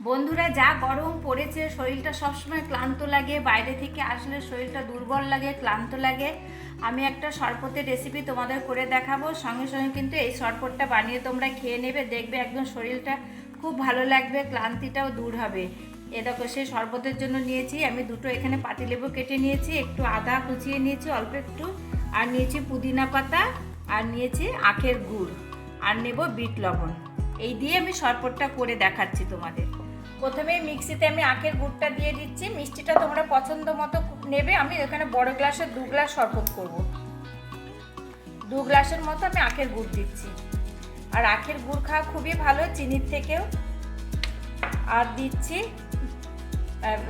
বন্ধুরা, যা গরম পড়েছে, শরীরটা সবসময় ক্লান্ত লাগে, বাইরে থেকে আসলে শরীরটা দুর্বল লাগে, ক্লান্ত লাগে। আমি একটা শরবতের রেসিপি তোমাদের করে দেখাবো। সঙ্গে সঙ্গে কিন্তু এই শরবতটা বানিয়ে তোমরা খেয়ে নেবে, দেখবে একদম শরীরটা খুব ভালো লাগবে, ক্লান্তিটাও দূর হবে। এ দেখো, সেই শরবতের জন্য নিয়েছি, আমি দুটো এখানে পাতিলেবু কেটে নিয়েছি, একটু আদা কুচিয়ে নিয়েছি অল্প একটু, আর নিয়েছি পুদিনা পাতা, আর নিয়েছি আখের গুড়। আর নেব বিট লবণ। এই দিয়ে আমি শরবতটা করে দেখাচ্ছি তোমাদের। প্রথমে মিক্সিতে আমি আখের গুড়টা দিয়ে দিচ্ছি। মিষ্টিটা তোমরা পছন্দ মতো নেবে। আমি এখানে বড় গ্লাসে দু গ্লাস শরবত করব। দু গ্লাসের মতো আমি আখের গুড় দিচ্ছি। আর আখের গুড় খাওয়া খুবই ভালো চিনির থেকেও। আর দিচ্ছি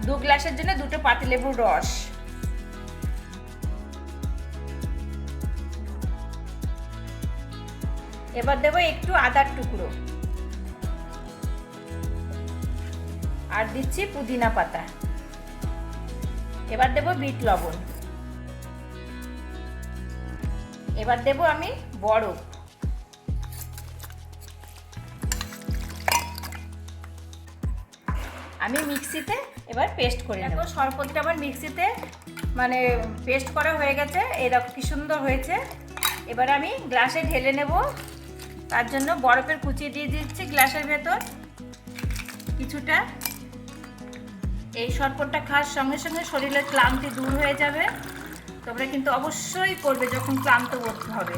দু গ্লাসের জন্য দুটো পাতিলেবুর রস। এবার দেবো একটু আদার টুকরো। আর দিচ্ছি পুদিনা পাতা। এবার দেব বিট লবণ। এবার দেব আমি বরফ আমি মিক্সিতে এবার পেস্ট করে নেব। শরবতটা আমার মিক্সিতে মানে পেস্ট করা হয়ে গেছে। এরকম কি সুন্দর হয়েছে। এবার আমি গ্লাসে ঢেলে নেব। তার জন্য বরফের কুচি দিয়ে দিচ্ছি গ্লাসের ভেতর কিছুটা। এই শরবতটা খাওয়ার সঙ্গে সঙ্গে শরীরের ক্লান্তি দূর হয়ে যাবে। তোমরা কিন্তু অবশ্যই করবে যখন ক্লান্ত বোধ হবে।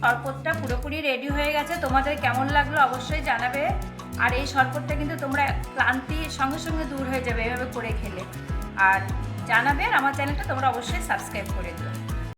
শরবতটা পুরোপুরি রেডি হয়ে গেছে। তোমাদের কেমন লাগল অবশ্যই জানাবে। আর এই শরবতটা কিন্তু তোমরা ক্লান্তি সঙ্গে সঙ্গে দূর হয়ে যাবে এভাবে করে খেলে। আর জানাবে আর আমার চ্যানেলটা তোমরা অবশ্যই সাবস্ক্রাইব করে দিও।